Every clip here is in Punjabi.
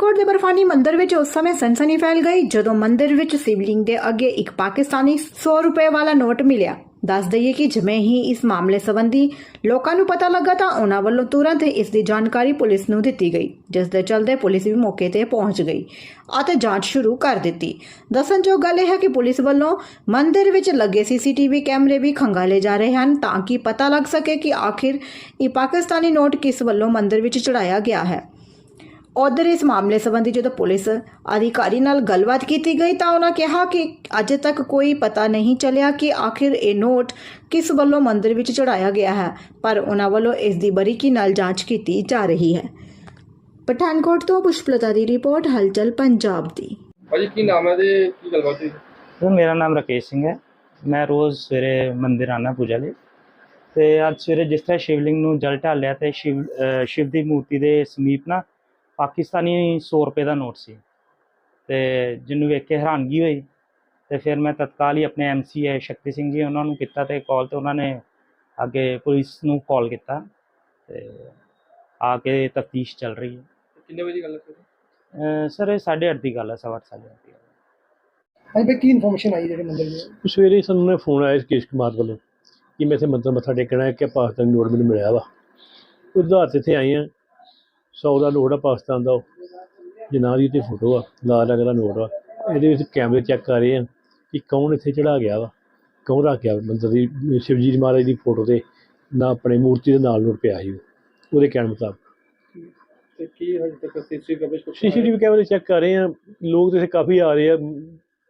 ਪਠਾਨਕੋਟ ਦੇ ਬਰਫਾਨੀ ਮੰਦਿਰ ਵਿੱਚ ਉਸ ਸਮੇਂ ਸਨਸਨੀ ਫੈਲ ਗਈ, ਜਦੋਂ ਮੰਦਿਰ ਵਿੱਚ ਸ਼ਿਵਲਿੰਗ ਦੇ ਅੱਗੇ ਇੱਕ ਪਾਕਿਸਤਾਨੀ 100 ਰੁਪਏ ਵਾਲਾ ਨੋਟ ਮਿਲਿਆ। ਦੱਸ ਦਈਏ ਕਿ ਜਿਵੇਂ ਹੀ ਇਸ ਮਾਮਲੇ ਸੰਬੰਧੀ ਲੋਕਾਂ ਨੂੰ ਪਤਾ ਲੱਗਾ ਤਾਂ ਉਹਨਾਂ ਵੱਲੋਂ ਤੁਰੰਤ ਇਸ ਦੀ ਜਾਣਕਾਰੀ ਪੁਲਿਸ ਨੂੰ ਦਿੱਤੀ ਗਈ, ਜਿਸ ਦੇ ਚਲਦੇ ਪੁਲਿਸ ਵੀ ਮੌਕੇ ਤੇ ਪਹੁੰਚ ਗਈ ਅਤੇ ਜਾਂਚ ਸ਼ੁਰੂ ਕਰ ਦਿੱਤੀ। ਦੱਸਣਯੋਗ ਗੱਲ ਇਹ ਹੈ ਕਿ ਪੁਲਿਸ ਵੱਲੋਂ ਮੰਦਿਰ ਵਿੱਚ ਲੱਗੇ ਸੀਸੀਟੀਵੀ ਕੈਮਰੇ ਵੀ ਖੰਗਾਲੇ ਜਾ ਰਹੇ ਹਨ ਤਾਂ ਕਿ ਪਤਾ ਲੱਗ ਸਕੇ ਕਿ ਆਖਿਰ ਇਹ ਪਾਕਿਸਤਾਨੀ ਨੋਟ ਕਿਸ ਵੱਲੋਂ ਮੰਦਿਰ ਵਿੱਚ ਚੜਾਇਆ ਗਿਆ ਹੈ। ਉਧਰ ਇਸ ਮਾਮਲੇ ਸੰਬੰਧੀ ਜਦੋਂ ਪੁਲਿਸ ਅਧਿਕਾਰੀ ਨਾਲ ਗੱਲਬਾਤ ਕੀਤੀ ਗਈ ਤਾਂ ਉਹਨਾਂ ਕਿਹਾ ਕਿ ਅਜੇ ਤੱਕ ਕੋਈ ਪਤਾ ਨਹੀਂ ਚੱਲਿਆ ਕਿ ਆਖਿਰ ਇਹ ਨੋਟ ਕਿਸ ਵੱਲੋਂ ਮੰਦਿਰ ਵਿੱਚ ਚੜਾਇਆ ਗਿਆ ਹੈ ਪਰ ਉਹਨਾਂ ਵੱਲੋਂ ਇਸ ਦੀ ਬਰੀਕੀ ਨਾਲ ਜਾਂਚ ਕੀਤੀ ਜਾ ਰਹੀ ਹੈ। ਪਠਾਨਕੋਟ ਤੋਂ ਪੁਸ਼ਪਲਤਾ ਦੀ ਰਿਪੋਰਟ ਹਲਚਲ ਪੰਜਾਬ ਦੀ। ਭਾਜੀ ਕੀ ਨਾਮ ਹੈ ਤੇ ਕੀ ਗੱਲਬਾਤ ਹੋਈ? ਸਰ ਮੇਰਾ ਨਾਮ ਰਾਕੇਸ਼ ਸਿੰਘ ਹੈ। ਮੈਂ ਰੋਜ਼ ਸਵੇਰੇ ਮੰਦਿਰ ਆਉਣਾ ਪੂਜਾ ਲਈ ਤੇ ਅੱਜ ਸਵੇਰੇ ਜਿਸ ਤਰ੍ਹਾਂ ਸ਼ਿਵਲਿੰਗ ਨੂੰ ਜਲ ਢਾਲਿਆ ਤੇ ਸ਼ਿਵ ਸ਼ਿਵ ਦੀ ਮੂਰਤੀ ਦੇ ਸਮੀਪ ਨਾ ਪਾਕਿਸਤਾਨੀ 100 ਰੁਪਏ ਦਾ ਨੋਟ ਸੀ। ਤੇ ਜਿਹਨੂੰ ਵੇਖ ਕੇ ਹੈਰਾਨਗੀ ਹੋਈ। ਤੇ ਫਿਰ ਮੈਂ ਤਤਕਾਲ ਹੀ ਆਪਣੇ ਐਮਸੀ ਹੈ ਸ਼ਕਤੀ ਸਿੰਘ ਜੀ ਉਹਨਾਂ ਨੂੰ ਕੀਤਾ ਤੇ ਕਾਲ ਤੇ ਉਹਨਾਂ ਨੇ ਅੱਗੇ ਪੁਲਿਸ ਨੂੰ ਕਾਲ ਕੀਤਾ। ਤੇ ਆ ਕੇ ਤਫਤੀਸ਼ ਚੱਲ ਰਹੀ ਹੈ। ਕਿੰਨੇ ਵਜੇ ਗੱਲ ਅਹ ਸਰ ਇਹ 8:30 ਦੀ ਗੱਲ ਹੈ ਸਵਾ ਅੱਠ, ਸਾਢੇ ਅੱਠ ਦੀ ਗੱਲ ਹੈ। ਹਾਂਜੀ ਭਾਈ ਕੀ ਇਨਫੋਰਮੇਸ਼ਨ ਆਈ ਜਿਹੜੇ ਮੰਦਿਰ ਦੇ? ਸਵੇਰੇ ਸਾਨੂੰ ਨੇ ਫੋਨ ਆਇਆ ਕੇਸ਼ ਕੁਮਾਰ ਵੱਲੋਂ ਕਿ ਮੈਂ ਇੱਥੇ ਮੰਦਰ ਮੱਥਾ ਟੇਕਣਾ ਹੈ ਕਿ ਪਾਕਿਸਤਾਨੀ ਨੋਟ ਮੈਨੂੰ ਮਿਲਿਆ ਵਾ। ਉਸ ਆਧਾਰ ਤੇ ਇੱਥੇ ਆਏ ਆ 100 ਦਾ ਨੋਟ ਆ ਪਾਕਿਸਤਾਨ ਦਾ ਜਨਾਬ ਦੀ ਤੇ ਫੋਟੋ ਆ ਲਾਲ ਰੰਗ ਦਾ ਨੋਟ ਆ ਇਹਦੇ ਵਿੱਚ ਕੈਮਰੇ ਚੈੱਕ ਕਰ ਰਹੇ ਆ ਕਿ ਕੌਣ ਇੱਥੇ ਚੜਾ ਗਿਆ ਵਾ ਕੌਣ ਰੱਖ ਗਿਆ ਮੰਦਰ ਦੀ ਸ਼ਿਵਜੀ ਮਹਾਰਾਜ ਦੀ ਫੋਟੋ ਤੇ ਨਾ ਆਪਣੇ ਮੂਰਤੀ ਦੇ ਨਾਲ ਨੋਟ ਪਿਆ ਸੀ ਉਹ। ਉਹਦੇ ਕਹਿਣ ਮੁਤਾਬਕ। ਤੇ ਕੀ ਹਜੇ ਤੱਕ ਸੀਸੀਟੀਵੀ ਕੈਮਰੇ ਚੈੱਕ ਕਰ ਰਹੇ ਆ। ਲੋਕ ਤੇ ਇੱਥੇ ਕਾਫੀ ਆ ਰਹੇ ਆ।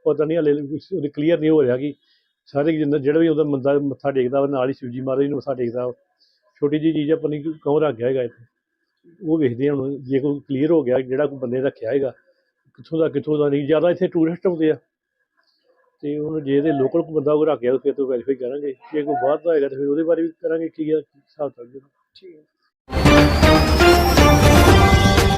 ਪਤਾ ਨਹੀਂ ਹਲੇ ਉਹਦੇ ਕਲੀਅਰ ਨਹੀਂ ਹੋ ਰਿਹਾ ਕਿ ਸਾਰੇ ਜਿੰਨਾ ਜਿਹੜਾ ਵੀ ਉਹਦਾ ਮੰਦਾ ਮੱਥਾ ਟੇਕਦਾ ਨਾਲ ਹੀ ਸ਼ਿਵਜੀ ਮਹਾਰਾਜ ਨੂੰ ਮੱਥਾ ਟੇਕਦਾ। ਛੋਟੀ ਜਿਹੀ ਚੀਜ਼ ਆ ਪਤਾ ਨਹੀਂ ਕੌਣ ਰੱਖ ਗਿਆ ਹੈਗਾ ਇੱਥੇ। ਉਹ ਵੇਖਦੇ ਹਾਂ ਹੁਣ, ਜੇ ਕੋਈ ਕਲੀਅਰ ਹੋ ਗਿਆ, ਜਿਹੜਾ ਕੋਈ ਬੰਦੇ ਰੱਖਿਆ ਹੈਗਾ, ਕਿੱਥੋਂ ਦਾ ਕਿੱਥੋਂ ਦਾ ਨਹੀਂ, ਜ਼ਿਆਦਾ ਇੱਥੇ ਟੂਰਿਸਟ ਆਉਂਦੇ ਆ। ਤੇ ਹੁਣ ਜੇ ਇਹਦੇ ਲੋਕਲ ਕੋਈ ਬੰਦਾ ਕੋਈ ਰੱਖ ਗਿਆ, ਫਿਰ ਤੋਂ ਵੈਰੀਫਾਈ ਕਰਾਂਗੇ। ਜੇ ਕੋਈ ਬਾਹਰ ਦਾ ਹੈਗਾ, ਤਾਂ ਫਿਰ ਉਹਦੇ ਬਾਰੇ ਵੀ ਕਰਾਂਗੇ, ਕੀ ਆ ਹਿਸਾਬ ਚੱਲ ਠੀਕ। ਹੈ